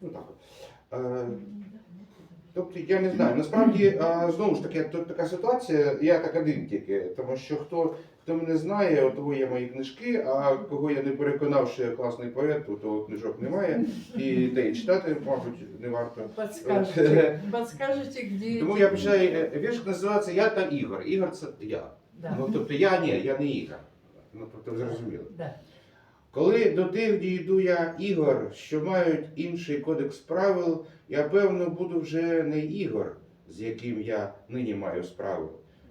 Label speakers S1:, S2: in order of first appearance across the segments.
S1: Ну так. Е, Тобто я не знаю. Насправді, е, знову ж таки, тут така ситуація, я так один тільки, тому що хто, хто мене знає, у того є мої книжки, а кого я не переконав, що я класний поет, у того книжок немає. І те і читати, мабуть, не варто.
S2: Подскажете, подскажете, где...
S1: Тому я починаю, е, вірш називається Я та Ігор. Ігор це я.
S2: Да.
S1: Ну, тобто я ні, я не Ігор. Ну, тобто ви зрозуміли.
S2: Да.
S1: Коли до тих дійду я ігор, що мають інший кодекс правил, я певно буду вже не ігор, з яким я нині маю справу.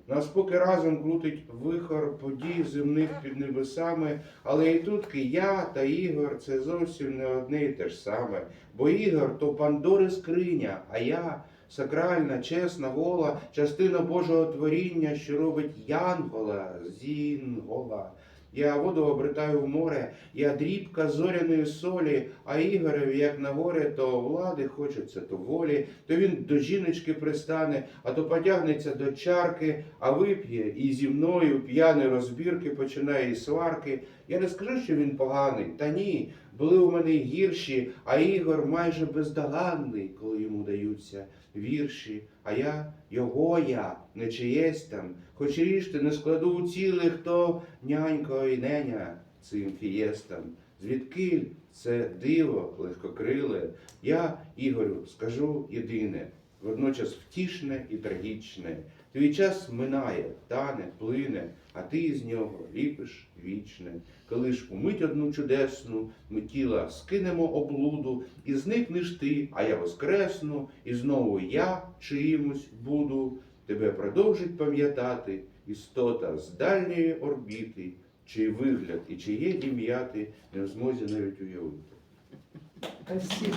S1: Нас поки разом крутить вихор подій земних під небесами, але і тут я та Ігор це зовсім не одне і те ж саме. Бо Ігор то Пандори скриня, а я сакральна, чесна, гола, частина Божого творіння, що робить Янгола, Зінгола. Я воду обертаю в море, я дрібка зоряної солі, а Ігореві, як на горе, то влади хочеться, то волі, то він до жіночки пристане, а то потягнеться до чарки, а вип'є і зі мною п'яні розбірки починає і сварки. Я не скажу, що він поганий, та ні. Були у мене гірші, а Ігор майже бездоганний, коли йому даються вірші. А я його я, не чиєсь там, хоч ріжте не складу у цілих, то нянько і неня цим фієстам. Звідки це диво легкокриле, я, Ігорю, скажу єдине, водночас втішне і трагічне. Твій час минає, тане, плине, а ти з нього ліпиш вічне. Коли ж умить одну чудесну, ми тіла скинемо облуду, і зникнеш ти, а я воскресну, і знову я чиїмось буду. Тебе продовжить пам'ятати істота з дальньої орбіти, чий вигляд і чиє ім'я ти не в змозі навіть уявити.
S2: Спасибо.